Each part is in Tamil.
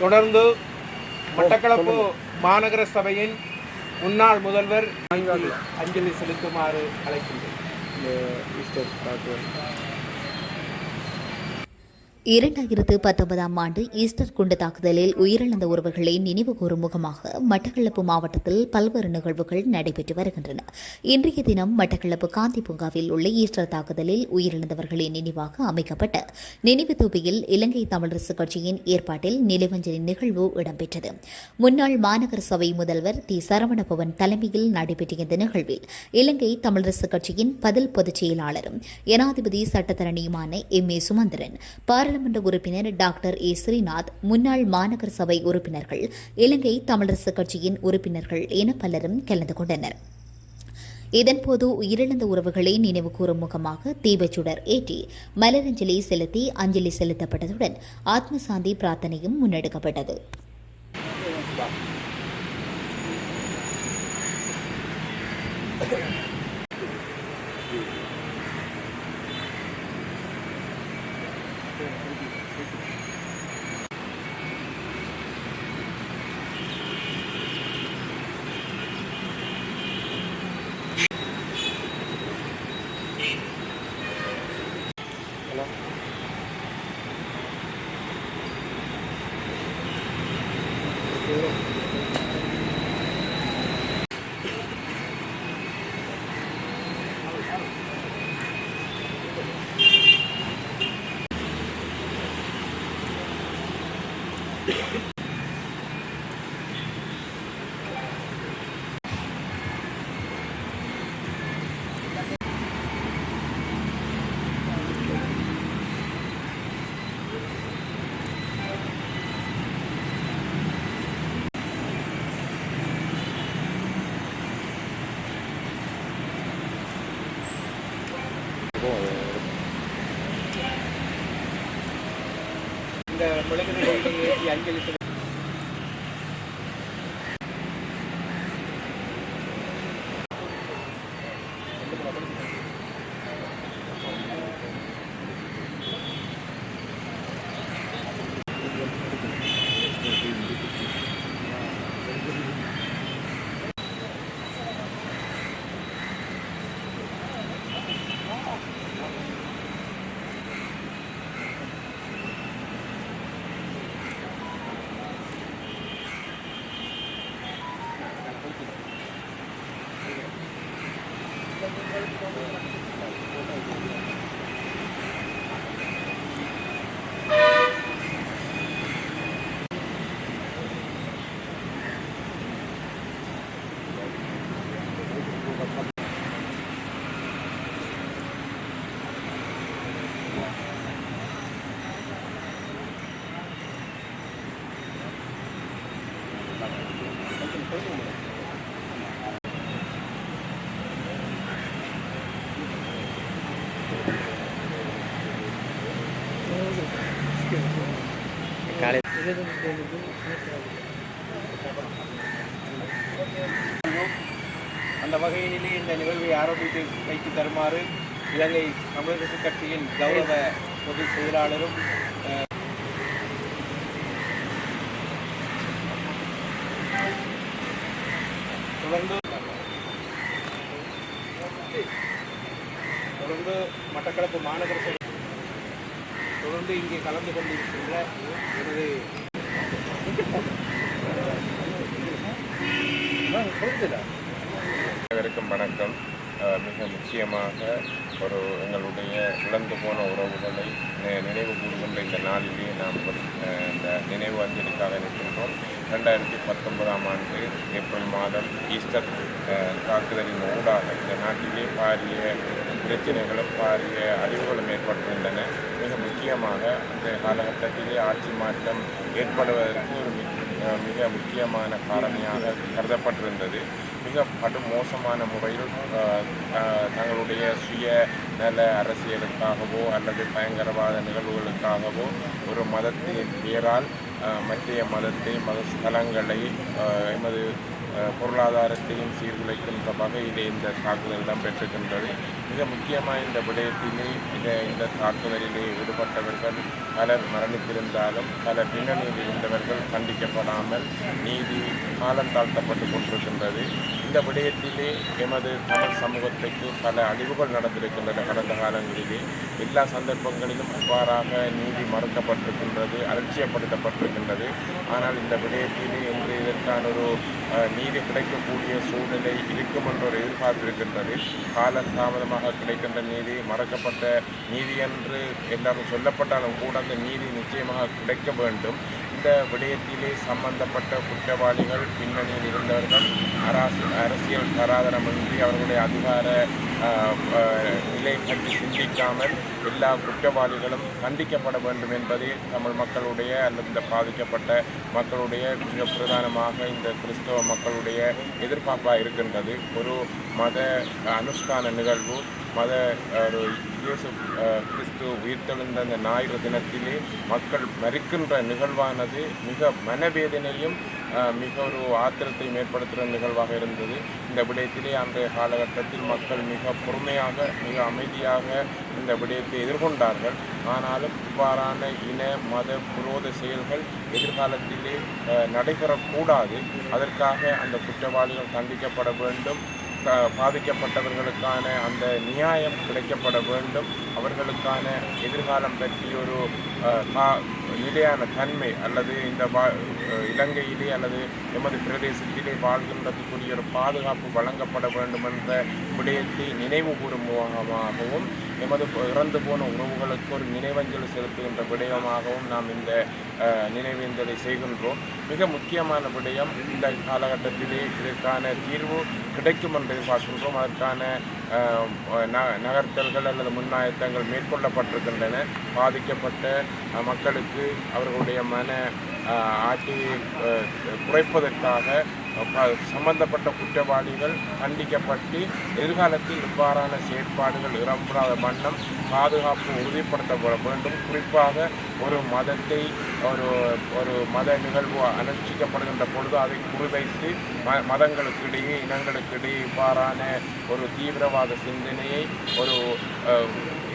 தொடர்ந்து மட்டக்களப்பு மாநகர சபையின் முன்னாள் முதல்வர் அஞ்சலி செலுத்துமாறு அழைக்கின்றேன். இரண்டாயிரத்து பத்தொன்பதாம் ஆண்டு ஈஸ்டர் குண்டு தாக்குதலில் உயிரிழந்த ஒருவர்களை நினைவு கூறும் முகமாக மட்டக்களப்பு மாவட்டத்தில் பல்வேறு நிகழ்வுகள் நடைபெற்று வருகின்றன. இன்றைய தினம் மட்டக்களப்பு காந்தி பூங்காவில் உள்ள ஈஸ்டர் தாக்குதலில் உயிரிழந்தவர்களின் நினைவாக அமைக்கப்பட்ட நினைவு தூபியில் இலங்கை தமிழரசுக் கட்சியின் ஏற்பாட்டில் நினைவஞ்சலி நிகழ்வு இடம்பெற்றது. முன்னாள் மாநகர சபை முதல்வர் தி. சரவணபவன் தலைமையில் நடைபெற்ற இந்த நிகழ்வில் இலங்கை தமிழரசுக் கட்சியின் பதில் பொதுச் செயலாளரும் ஜனாதிபதி சட்டத்தரணியுமான எம். ஏ. சுமந்திரன் நாடாளுமன்ற உறுப்பினர் டாக்டர் ஏ. ஸ்ரீநாத் முன்னாள் மாநகர சபை உறுப்பினர்கள் இலங்கை தமிழரசு கட்சியின் உறுப்பினர்கள் என பலரும் கலந்து கொண்டனர். இதன்போது உயிரிழந்த உறவுகளை நினைவுகூரும் முகமாக தீபச்சுடர் ஏற்றி மலரஞ்சலி செலுத்தி அஞ்சலி செலுத்தப்பட்டதுடன் ஆத்மசாந்தி பிரார்த்தனையும் முன்னெடுக்கப்பட்டது. you. இந்த மெழுகுதிரிகளை ஏற்றி அஞ்சலி அந்த வகையிலே இந்த நிகழ்வை ஆரோக்கியத்தை வைத்து தருமாறு இலங்கை தமிழரசு கட்சியின் கௌரவ பொதுச் செயலாளரும் தொடர்ந்து தொடர்ந்து மட்டக்களப்பு மாநகர தொடர்ந்து இங்கே கலந்து கொண்டிருக்கின்ற எனது அனைவருக்கும் வணக்கம். மிக முக்கியமாக ஒரு எங்களுடைய இழந்து போன உறவுகளை நினைவு கூறுகின்ற இந்த நாளிலே நாம் இந்த நினைவு அஞ்சலிக்காக நிற்கின்றோம். ரெண்டாயிரத்தி பத்தொன்பதாம் ஆண்டு ஏப்ரல் மாதம் ஈஸ்டர் அஹ், தாக்குதலின் ஊடாக இந்த நாட்டிலே பாரிய பிரச்சனைகளும் பாரிய அழிவுகளும் ஏற்பட்டிருந்தன. மிக முக்கியமாக அந்த காலகட்டத்திலே ஆட்சி மாற்றம் ஏற்படுவதற்கு ஒரு மிக முக்கியமான காரணியாக கருதப்பட்டிருந்தது. மிக படு மோசமான முறையில் தங்களுடைய சுய நல அரசியலுக்காகவோ அல்லது பயங்கரவாத நிகழ்வுகளுக்காகவோ ஒரு மதத்தின் பெயரால் மற்றைய மதத்தை மத ஸ்தலங்களை எமது பொருளாதாரத்தையும் சீர்குலைக்கின்ற வகையிலே இந்த தாக்குதல் இடம்பெற்றிருக்கின்றது மிக முக்கியமாக இந்த விடயத்திலே மிக இந்த தாக்குதலிலே ஈடுபட்டவர்கள் பலர் மரணித்திருந்தாலும் பல பின்னணியில் இருந்தவர்கள் கண்டிக்கப்படாமல் நீதி காலம் தாழ்த்தப்பட்டு கொண்டிருக்கின்றது. இந்த விடயத்திலே எமது தமிழ் சமூகத்துக்கு பல அழிவுகள் நடந்திருக்கின்றன கடந்த காலங்களிலே. எல்லா சந்தர்ப்பங்களிலும் அவ்வாறாக நீதி மறுக்கப்பட்டிருக்கின்றது அலட்சியப்படுத்தப்பட்டிருக்கின்றது ஆனால் இந்த விடயத்திலே இன்று இதற்கான ஒரு நீதி கிடைக்கக்கூடிய சூழ்நிலை இருக்கும் என்ற ஒரு எதிர்பார்ப்பு இருக்கின்றது. காலம் தாமதமாக கிடைக்கின்ற நீதி மறக்கப்பட்ட நீதி என்று எல்லாரும் சொல்லப்பட்டாலும் கூட அந்த நீதி நிச்சயமாக கிடைக்க வேண்டும். இந்த விடயத்திலே சம்பந்தப்பட்ட குற்றவாளிகள் பின்னணியில் இருந்தவர்கள் அரசு அரசியல் தராதரமின்றி அவர்களுடைய அதிகார நிலை பற்றி சிந்திக்காமல் எல்லா குற்றவாளிகளும் கண்டிக்கப்பட வேண்டும் என்பதே தமிழ் மக்களுடைய அல்லது இந்த பாதிக்கப்பட்ட மக்களுடைய மிக பிரதானமாக இந்த கிறிஸ்தவ மக்களுடைய எதிர்பார்ப்பாக இருக்கின்றது. ஒரு மத அனுஷ்டான நிகழ்வு மத ஒரு இயேசு அஹ், கிறிஸ்து உயிர்த்தெழுந்த அந்த ஞாயிறு தினத்திலே மக்கள் மறிக்கின்ற நிகழ்வானது மிக மனவேதனையும் மிக ஒரு ஆத்திரத்தை ஏற்படுத்துகிற நிகழ்வாக இருந்தது. இந்த விடயத்திலே அன்றைய காலகட்டத்தில் மக்கள் மிக பொறுமையாக மிக அமைதியாக இந்த விடயத்தை எதிர்கொண்டார்கள். ஆனாலும் இவ்வாறான இன மத புரோத செயல்கள் எதிர்காலத்திலே நடைபெறக்கூடாது. அதற்காக அந்த குற்றவாளிகள் தண்டிக்கப்பட வேண்டும். பாதிக்கப்பட்டவர்களுக்கான அந்த நியாயம் கிடைக்கப்பட வேண்டும். அவர்களுக்கான எதிர்காலம் பற்றி ஒரு கா- நிலையான தன்மை அல்லது இந்த வா இலங்கையிலே அல்லது எமது பிரதேசத்திலே வாழ்கின்றதுக்குரிய ஒரு பாதுகாப்பு வழங்கப்பட வேண்டும் என்ற விடயத்தை நினைவு கூறும் முகமாகவும் எமது இறந்து போன உறவுகளுக்கு ஒரு நினைவஞ்சலி செலுத்துகின்ற விடயமாகவும் நாம் இந்த அஹ், நினைவேந்தலை செய்கின்றோம். மிக முக்கியமான விடயம் இந்த காலகட்டத்திலே இதற்கான தீர்வு கிடைக்கும் என்று எதிர்பார்க்கின்றோம் அதற்கான ந- நகர்த்தல்கள் அல்லது முன்னாயத்தங்கள் மேற்கொள்ளப்பட்டிருக்கின்றன. பாதிக்கப்பட்ட மக்களுக்கு அவர்களுடைய மன ஆட்சியை குறைப்பதற்காக சம்பந்தப்பட்ட குற்றவாளிகள் கண்டிக்கப்பட்டு எதிர்காலத்தில் இவ்வாறான செயற்பாடுகள் இடம்பெறாத வண்ணம் பாதுகாப்பு உறுதிப்படுத்தப்பட வேண்டும். குறிப்பாக ஒரு மதத்தை ஒரு ஒரு மத நிகழ்வு அனுஷ்டிக்கப்படுகின்ற பொழுது அதை குறிவைத்து ம மதங்களுக்கு இடையே இனங்களுக்கு இடையே இவ்வாறான ஒரு தீவிரவாத சிந்தனையை ஒரு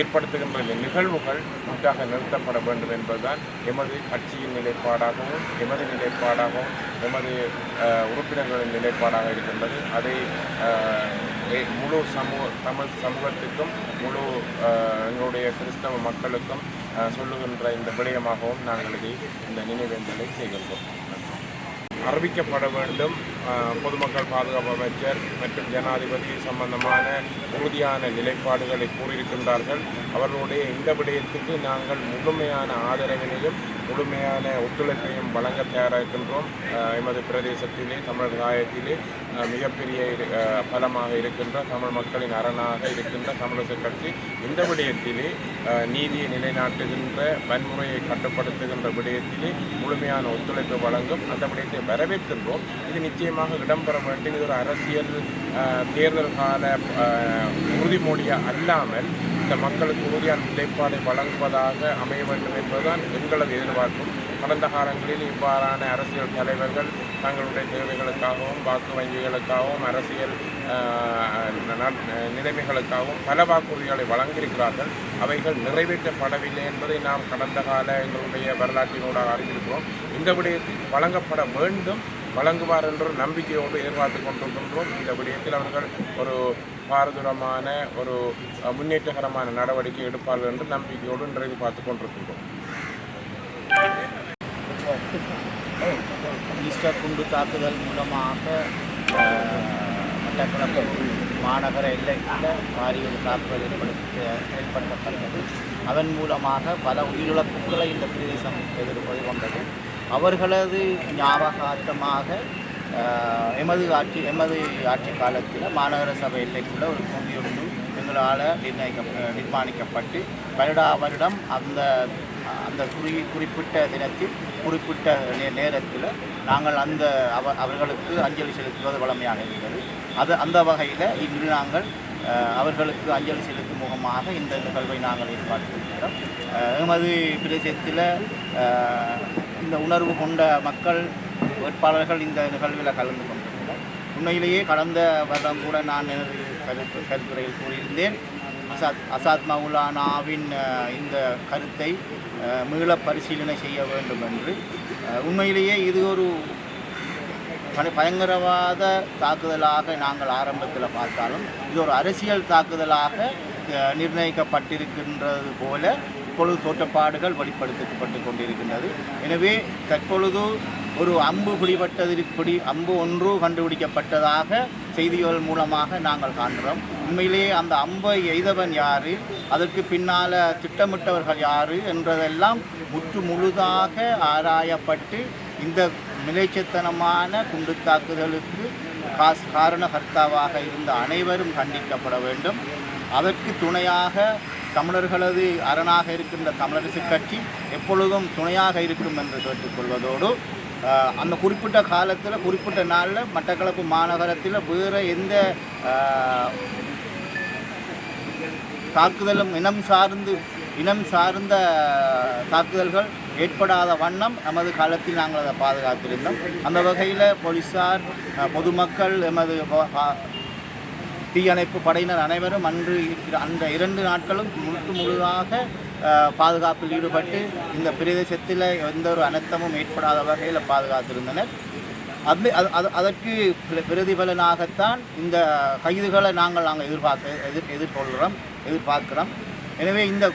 ஏற்படுத்துகின்ற நிகழ்வுகள் முற்றாக நிறுத்தப்பட வேண்டும் என்பதுதான் எமது கட்சியின் நிலைப்பாடாகவும் எமது நிலைப்பாடாகவும் எமது உறுப்பினர்களின் நிலைப்பாடாக இருக்கின்றது. அதை முழு சமூக தமிழ் சமூகத்துக்கும் முழு எங்களுடைய கிறிஸ்தவ மக்களுக்கும் சொல்லுகின்ற இந்த விடயமாகவும் நாங்கள் இதை இந்த நினைவேந்தலை செய்கின்றோம். அறிவிக்கப்பட வேண்டும். பொதுமக்கள் பாதுகாப்பு அமைச்சர் மற்றும் ஜனாதிபதி சம்பந்தமான உறுதியான நிலைப்பாடுகளை கூறியிருக்கின்றார்கள். அவர்களுடைய இந்த விடயத்துக்கு நாங்கள் முழுமையான ஆதரவினையும் முழுமையான ஒத்துழைப்பையும் வழங்க தயாராக இருக்கின்றோம் எமது பிரதேசத்திலே தமிழ் தாயத்திலே மிகப்பெரிய பலமாக இருக்கின்ற தமிழ் மக்களின் அரணாக இருக்கின்ற தமிழக கட்சி இந்த விடயத்திலே நீதியை நிலைநாட்டுகின்ற வன்முறையை கட்டுப்படுத்துகின்ற விடயத்திலே முழுமையான ஒத்துழைப்பு வழங்கும் அந்த விடயத்தை வரவேற்கின்றோம். இது நிச்சயமாக இடம்பெற வேண்டும். இது ஒரு அரசியல் தேர்தல் கால உறுதிமொழியாக அல்லாமல் இந்த மக்களுக்கு உறுதியான நிலைப்பாடை வழங்குவதாக அமைய வேண்டும் என்பதுதான் எங்களது எதிர்பார்ப்பும் கடந்த காலங்களில் இவ்வாறான அரசியல் தலைவர்கள் தங்களுடைய தேவைகளுக்காகவும் வாக்கு வங்கிகளுக்காகவும் அரசியல் நிலைமைகளுக்காகவும் பல வாக்குறுதிகளை வழங்கியிருக்கிறார்கள். அவைகள் நிறைவேற்றப்படவில்லை என்பதை நாம் கடந்த கால எங்களுடைய வரலாற்றினூடாக அறிந்திருக்கிறோம். இந்த விடயத்தில் வழங்கப்பட வேண்டும். வழங்குவார் என்றும் நம்பிக்கையோடு எதிர்பார்த்து கொண்டிருக்கின்றோம். இந்த விடயத்தில் அவர்கள் ஒரு பாரதூரமான ஒரு முன்னேற்றகரமான நடவடிக்கை எடுப்பார்கள் என்று நம்பிக்கையோடு இன்று பார்த்து கொண்டிருக்கின்றோம். ஈஸ்டர் குண்டு தாக்குதல் மூலமாக மட்டக்களப்பு மாநகர எல்லைக்குள்ள பாரிய ஒரு தாக்குதல் ஏற்படுத்த ஏற்படுத்தப்பட்டது. அதன் மூலமாக பல உயிரிழப்புகளை இந்த பிரதேசம் எதிர்கொள்கொண்டது அவர்களது ஞாபகார்த்தமாக எமது ஆட்சி எமது ஆட்சி காலத்தில் மாநகர சபை எல்லைக்குள்ள ஒரு குண்டியொன்று எங்களால் நிர்ணயிக்க நிர்மாணிக்கப்பட்டு வருடா வருடம் அந்த அந்த குறி குறிப்பிட்ட தினத்தில் குறிப்பிட்ட நே- நேரத்தில் நாங்கள் அந்த அவ அவர்களுக்கு அஞ்சலி செலுத்துவது வழமையாக இருந்தது. அது அந்த வகையில் இன்று நாங்கள் அவர்களுக்கு அஞ்சலி செலுத்தும் முகமாக இந்த நிகழ்வை நாங்கள் ஏற்பாடு செய்கிறோம் எமது பிரதேசத்தில் இந்த உணர்வு கொண்ட மக்கள் வேட்பாளர்கள் இந்த நிகழ்வில் கலந்து கொண்டிருந்தனர். உண்மையிலேயே கடந்த வருடம் கூட நான் எனது கருத்து கருத்துரையில் கூறியிருந்தேன். அசாத் அசாத் மௌலானாவின் இந்த கருத்தை மீள பரிசீலனை செய்ய வேண்டும் என்று. உண்மையிலேயே இது ஒரு பயங்கரவாத தாக்குதலாக நாங்கள் ஆரம்பத்தில் பார்த்தாலும் இது ஒரு அரசியல் தாக்குதலாக நிர்ணயிக்கப்பட்டிருக்கின்றது போல இப்பொழுது தோற்றப்பாடுகள் வெளிப்படுத்தப்பட்டு கொண்டிருக்கின்றது. எனவே தற்பொழுது ஒரு அம்பு பிடிபட்டதில் அம்பு ஒன்று கண்டுபிடிக்கப்பட்டதாக செய்திகள் மூலமாக நாங்கள் காண்கிறோம். உண்மையிலேயே அந்த அம்பை எய்தவன் யார்? அதற்கு பின்னால் திட்டமிட்டவர்கள் யார்? என்றதெல்லாம் முற்று முழுதாக ஆராயப்பட்டு இந்த நிலைச்சத்தனமான குண்டு தாக்குதலுக்கு காஸ் காரணகர்த்தாவாக இருந்த அனைவரும் கண்டிக்கப்பட வேண்டும். அதற்கு துணையாக தமிழர்களது அரணாக இருக்கின்ற தமிழரசு கட்சி எப்பொழுதும் துணையாக இருக்கும் என்று கேட்டுக்கொள்வதோடு அந்த குறிப்பிட்ட காலத்தில் குறிப்பிட்ட நாளில் மட்டக்களப்பு மாநகரத்தில் வேறு எந்த தாக்குதலும் இனம் சார்ந்து இனம் சார்ந்த தாக்குதல்கள் ஏற்படாத வண்ணம் நமது காலத்தில் நாங்கள் அதை பாதுகாத்திருந்தோம். அந்த வகையில் போலீஸார் பொதுமக்கள் எமது தீயணைப்பு படையினர் அனைவரும் அன்று அந்த இரண்டு நாட்களும் முழுத்து முழுதாக பாதுகாப்பில் ஈடுபட்டு இந்த பிரதேசத்தில் எந்த ஒரு அனர்த்தமும் ஏற்படாத வகையில் பாதுகாத்திருந்தனர். அது அது- அது அதற்கு பிர- பிரதிபலனாகத்தான் இந்த கைதுகளை நாங்கள் நாங்கள் எதிர்பார்க்க எதிர் எதிர்கொள்கிறோம் எதிர்பார்க்கிறோம். எனவே இந்த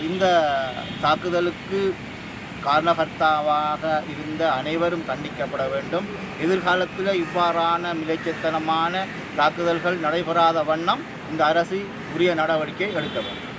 இந்த தாக்குதலுக்கு காரணகர்த்தாவாக இருந்த அனைவரும் கண்டிக்கப்பட வேண்டும். எதிர்காலத்தில் இவ்வாறான மிலைச்சத்தனமான தாக்குதல்கள் நடைபெறாத வண்ணம் இந்த அரசு உரிய நடவடிக்கை எடுக்க வேண்டும்.